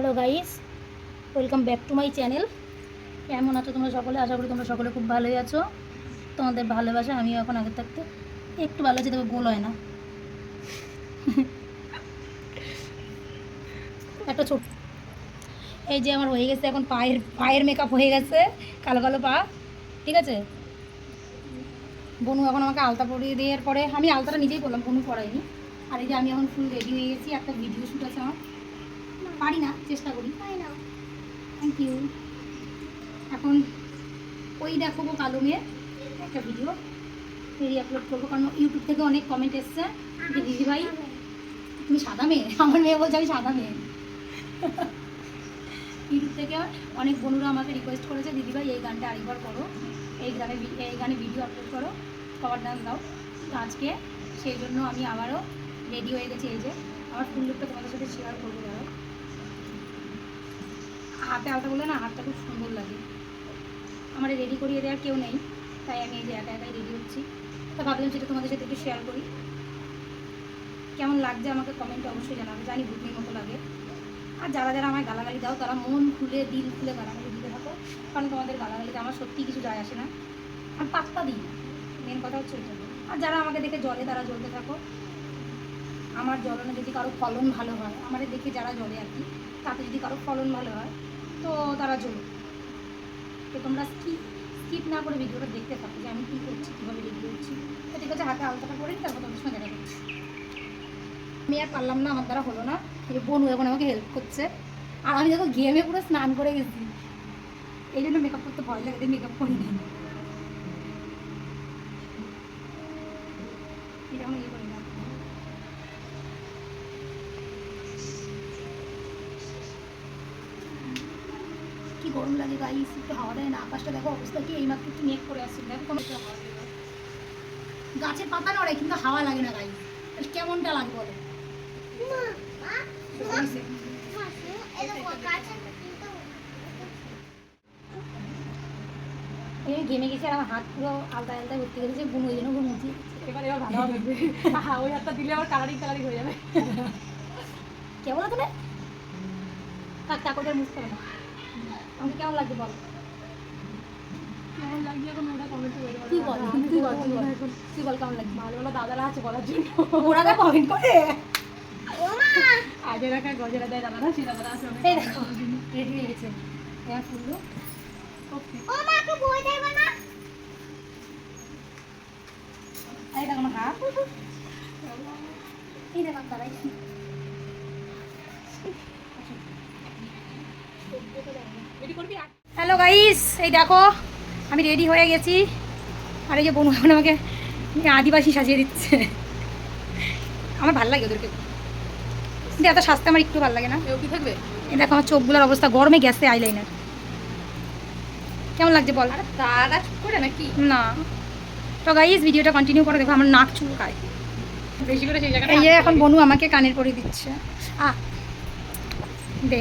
Hello guys welcome back to my channel কেমন আছো তোমরা সকলে? আশা করি তোমরা সকলে খুব ভালোই আছো। তোমাদের ভালোবাসা আমিও এখন আগে থাকতে একটু ভালো আছি, তবে গোল হয় না। একটা ছোট এই যে আমার হয়ে গেছে এখন পায়ের পায়ের মেকআপ হয়ে গেছে, কালো কালো পা। ঠিক আছে? বনু এখন আমাকে আলতা পরিয়ে দেওয়ার পরে আমি আলতাটা নিজেই করলাম বনু পরাইনি আর এই যে আমি এখন ফুল রেডি হয়ে গেছি, একটা ভিডিও শ্যুট আছে আমার। পারি না চেষ্টা করি। থ্যাংক ইউ এখন ওই দেখো গো কালো মেয়ে একটা ভিডিও এই আপলোড করব কারণ ইউটিউব থেকে অনেক কমেন্ট এসছে। যে দিদি ভাই তুমি সাদা মেয়ে? আমার মেয়ে বলছে আমি সাদা মেয়ে। ইউটিউব থেকে অনেক বন্ধুরা আমাকে রিকোয়েস্ট করেছে দিদি ভাই এই গানটা আরেকবার করো। এই গানে এই গানে ভিডিও আপলোড করো। কভার ডান্স দাও। তো আজকে সেই জন্য আমি আবারও রেডি হয়ে গেছি এই যে। আমার ফুল লুকটা তোমাদের সাথে শেয়ার করব দাঁড়াও হাতে আলতা বলে না, হাতটা খুব সুন্দর লাগে। আমার রেডি করিয়ে দেওয়ার কেউ নেই, তাই আমি এই যে একা একাই রেডি হচ্ছি। তো ভাবলাম সেটা তোমাদের সাথে একটু শেয়ার করি। কেমন লাগছে আমাকে কমেন্টে অবশ্যই জানাবে, জানি ভুটনির মতো লাগে। আর যারা যারা আমায় গালাগালি দাও, তারা মন খুলে, দিল খুলে গালাগালি দিতে থাকো, কারণ তোমাদের গালাগালিতে আমার সত্যি কিছু যায় আসে না। আর পাত্তা দিই না মেন কথা হচ্ছে ওইটা আর যারা আমাকে দেখে জলে তারা জ্বলতে থাকো। আমার জ্বলনে যদি কারও ফলন ভালো হয় আমাদের দেখে যারা জ্বলে আর কি, তাতে যদি কারও ফলন ভালো হয় তো তারা জ্বলুক তো তোমরা স্কিপ স্কিপ না করে ভিডিওটা দেখতে থাকো যে আমি কী করছি, কীভাবে রেডি করছি। তো ঠিক আছে, হাতে আলতাটা করে তারপর তোমাদের সঙ্গে দেখা করছি। আমি আর পারলাম না, আমার দ্বারা হলো না। এই বোন এখন আমাকে হেল্প করছে। আর আমি যখন গেমে পুরো স্নান করে গেছি। এই জন্য মেকআপ করতে ভয় লাগে মেকআপ করি না এটা আমি গরম লাগে গাইস একটু হাওয়া দেয় না আকাশটা দেখো অবস্থা কি এইমাত্র একটু মেঘ করে আসছে দেখো কোনো। গাছের পাতা নড়ে কিন্তু হাওয়া লাগে না গাইস কেমনটা লাগে বলো? এই ঘেমে গেছে আর আমার হাত পুরো আলতা আলতা ভর্তি গেছে বুনো ওই জন্য ঘুমুছি এবার এবার ভালো হবে। ওই হাতটা দিলে আবার কালারিং কালারিং হয়ে যাবে। কেমন তুমি কাক কাকড়ের মুছতে হবে না। আমাকে কেমন লাগছে বল? কেমন লাগছে এখন ওটা কমেন্টে তুই বল তুই বল তুই বল। তুই বল কেমন লাগছে? ভালো ভালো দাদারা আছে বলার জন্য। ওরা তো কমেন্ট করে। আগে রাখা গজরা দেয় দাদারা সেই দাদারা আছে এই দেখো রেডি হয়ে গেছে। এবার ফুললো. এই দেখো হাত। এই দেখো দাঁড়াই Ready করবি? হ্যালো গাইস এই দেখো আমি রেডি হয়ে গেছি। আর এই যে বোন এখন আমাকে আদিবাসী সাজিয়ে দিচ্ছে। আমার ভালো লাগে ওদেরকে। কিন্তু এত সাজতে আমার একটু ভালো লাগে না। কি থাকবে? এই দেখো আমার চোখগুলোর অবস্থা গরমে গেছে আইলাইনার কেমন লাগছে বল? তারা করে নাকি? না। তো গাইস ভিডিওটা কন্টিনিউ করে দেখো আমার নাক চুলকায়। বেশি করে সেই জায়গাটা এই এখন বনু আমাকে কানের পরে দিচ্ছে। আ দে।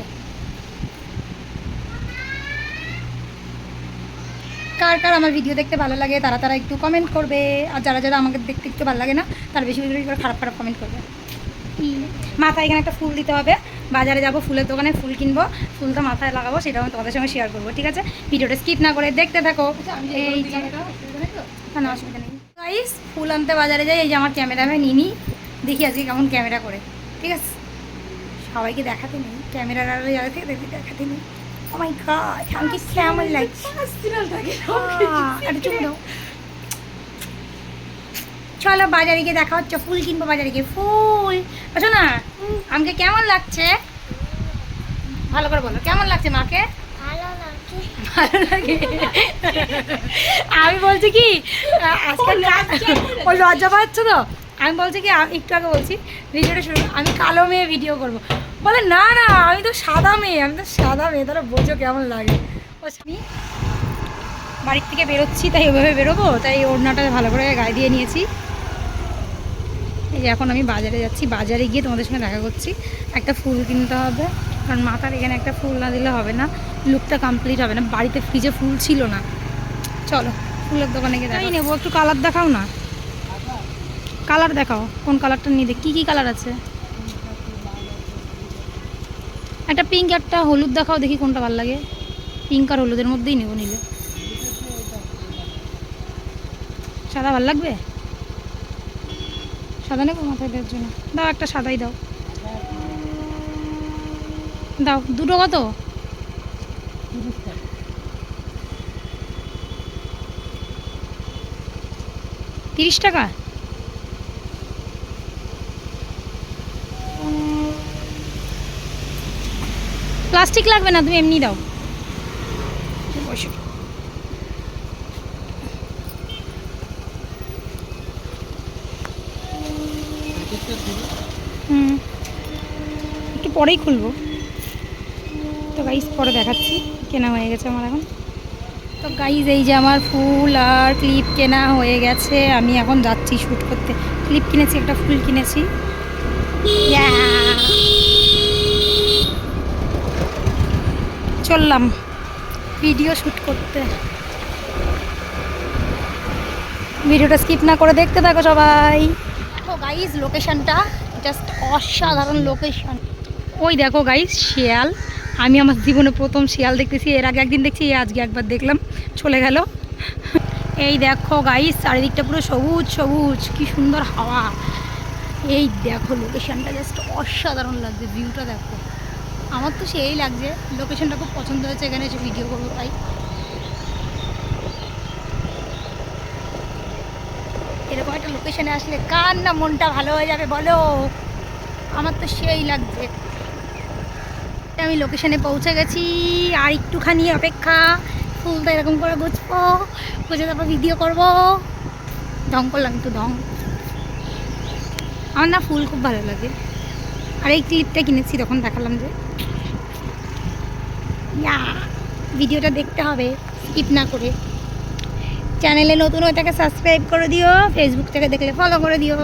কার কার আমার ভিডিও দেখতে ভালো লাগে তারা তারা একটু কমেন্ট করবে। আর যারা যারা আমাকে দেখতে একটু ভালো লাগে না তারা বেশি বেশি করে খারাপ খারাপ কমেন্ট করবে। মাথায় এখানে একটা ফুল দিতে হবে। বাজারে যাব ফুলের দোকানে ফুল কিনবো। ফুলটা মাথায় লাগাবো সেটা আমি তোমাদের সঙ্গে শেয়ার করব ঠিক আছে? ভিডিওটা স্কিপ না করে দেখতে থাকো। এই দিলাম অসুবিধা নেই নেই। গাইস ফুল আনতে বাজারে যাই এই যে আমার ক্যামেরাম্যান নিনি দেখি আজকে কেমন ক্যামেরা করে ঠিক আছে? সবাইকে দেখাতে নেই ক্যামেরার আড়ালে যারা থেকে দেখি দেখাতে নেই। ও মাই গড আমাকে কেমন লাগছে সিরিয়াল থাকে আহ, একটু চুপ দাও। চলো বাজারে গিয়ে দেখা হচ্ছে ফুল কিনবো বাজারে গিয়ে। ফুল আছো না। আমাকে কেমন লাগছে? ভালো করে বলো কেমন লাগছে মাকে? ভালো লাগে। আমি বলছি কি ও লজ্জা পাচ্ছে তো? আমি বলছি কি একটু আগে বলছি ভিডিওটা শুরু আমি কালো মেয়ে ভিডিও করব। বলে না না আমি তো সাদা মেয়ে আমি তো সাদা মেয়ে তাহলে বোঝো কেমন লাগে? ও আমি বাড়ির থেকে বেরোচ্ছি তাই ওইভাবে বেরোবো তাই ওড়নাটা ভালো করে গায়ে দিয়ে নিয়েছি। এই যে এখন আমি বাজারে যাচ্ছি বাজারে গিয়ে তোমাদের সঙ্গে দেখা করছি। একটা ফুল কিনতে হবে কারণ মাথার এখানে একটা ফুল না দিলে হবে না লুকটা কমপ্লিট হবে না বাড়িতে ফ্রিজে ফুল ছিল না। চলো ফুলের দোকানে গিয়ে দেখাই নেব একটু কালার দেখাও না। কালার দেখাও কোন কালারটা নিয়ে দেখ কী কী কালার আছে? একটা পিঙ্ক একটা হলুদ দেখাও দেখি কোনটা ভালো লাগে। পিঙ্ক আর হলুদের মধ্যেই নেব নিলে। সাদা ভালো লাগবে? সাদা নেব মাথায় দেওয়ার জন্য। দাও একটা সাদাই দাও। দাও, দুটো কত? তিরিশ টাকা? প্লাস্টিক লাগবে না, তুমি এমনি দাও। হুম। একটু পরেই খুলবো। তো গাইজ পরে দেখাচ্ছি, কেনা হয়ে গেছে আমার এখন। তো গাইজ এই যে আমার ফুল আর ক্লিপ কেনা হয়ে গেছে। আমি এখন যাচ্ছি শ্যুট করতে। ক্লিপ কিনেছি, একটা ফুল কিনেছি। চললাম ভিডিও শ্যুট করতে। ভিডিওটা স্কিপ না করে দেখতে থাকো সবাই। দেখো গাইজ লোকেশনটা জাস্ট অসাধারণ লোকেশন ওই দেখো গাইজ শিয়াল। আমি আমার জীবনে প্রথম শিয়াল দেখতেছি এর আগে একদিন দেখছি আজকে একবার দেখলাম চলে গেল। এই দেখো গাইজ চারিদিকটা পুরো সবুজ সবুজ কি সুন্দর হাওয়া। এই দেখো লোকেশানটা জাস্ট অসাধারণ লাগছে ভিউটা দেখো। আমার তো সেই লাগছে। লোকেশনটা খুব পছন্দ হয়েছে, এখানে এসে ভিডিও করব তাই এরকম একটা লোকেশনে আসলে কার না মনটা ভালো হয়ে যাবে বলো? আমার তো সেই লাগছে। আমি লোকেশনে পৌঁছে গেছি, আর একটুখানি অপেক্ষা। ফুলটা এরকম করে গুছবো, গুছে তারপর ভিডিও করব। ঢং করলাম একটু ঢং। আমার না ফুল খুব ভালো লাগে। আর এই ক্লিপটা কিনেছি, তখন দেখালাম যে। ইয়া ভিডিওটা দেখতে হবে স্কিপ না করে। চ্যানেলে নতুন হয়ে থাকে সাবস্ক্রাইব করে দিও ফেসবুক থেকে দেখলে ফলো করে দিও।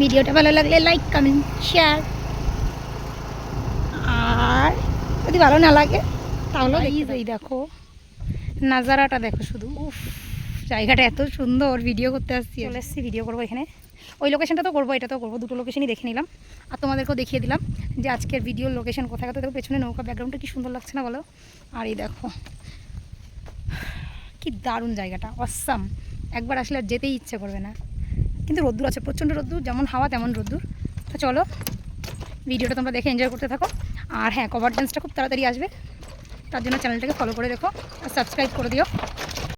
ভিডিওটা ভালো লাগলে লাইক কমেন্ট শেয়ার আর যদি ভালো না লাগে তাহলে এই দেখো। নাজারাটা দেখো শুধু। উফ জায়গাটা এত সুন্দর ভিডিও করতে আসছি। চলে এসেছি ভিডিও করব এখানে। ওই লোকেশনটা তো করব, এটা তো করব। দুটো লোকেশনই দেখে নিলাম। আর তোমাদেরকেও দেখিয়ে দিলাম যে আজকের ভিডিওর লোকেশন কোথায়। কোথায় দেখো, পেছনে নৌকা ব্যাকগ্রাউন্ডটা কি সুন্দর লাগছে না বলো? আর এই দেখো, কি দারুণ জায়গাটা অসাম একবার আসলে আর যেতেই ইচ্ছে করবে না। কিন্তু রোদ্দুর আছে, প্রচণ্ড রোদ্দুর, যেমন হাওয়া তেমন রোদ্দুর। তো চলো ভিডিওটা তোমরা দেখে এনজয় করতে থাকো। আর হ্যাঁ কভার ডান্সটা খুব তাড়াতাড়ি আসবে। তার জন্য চ্যানেলটাকে ফলো করে রেখো, আর সাবস্ক্রাইব করে দিও।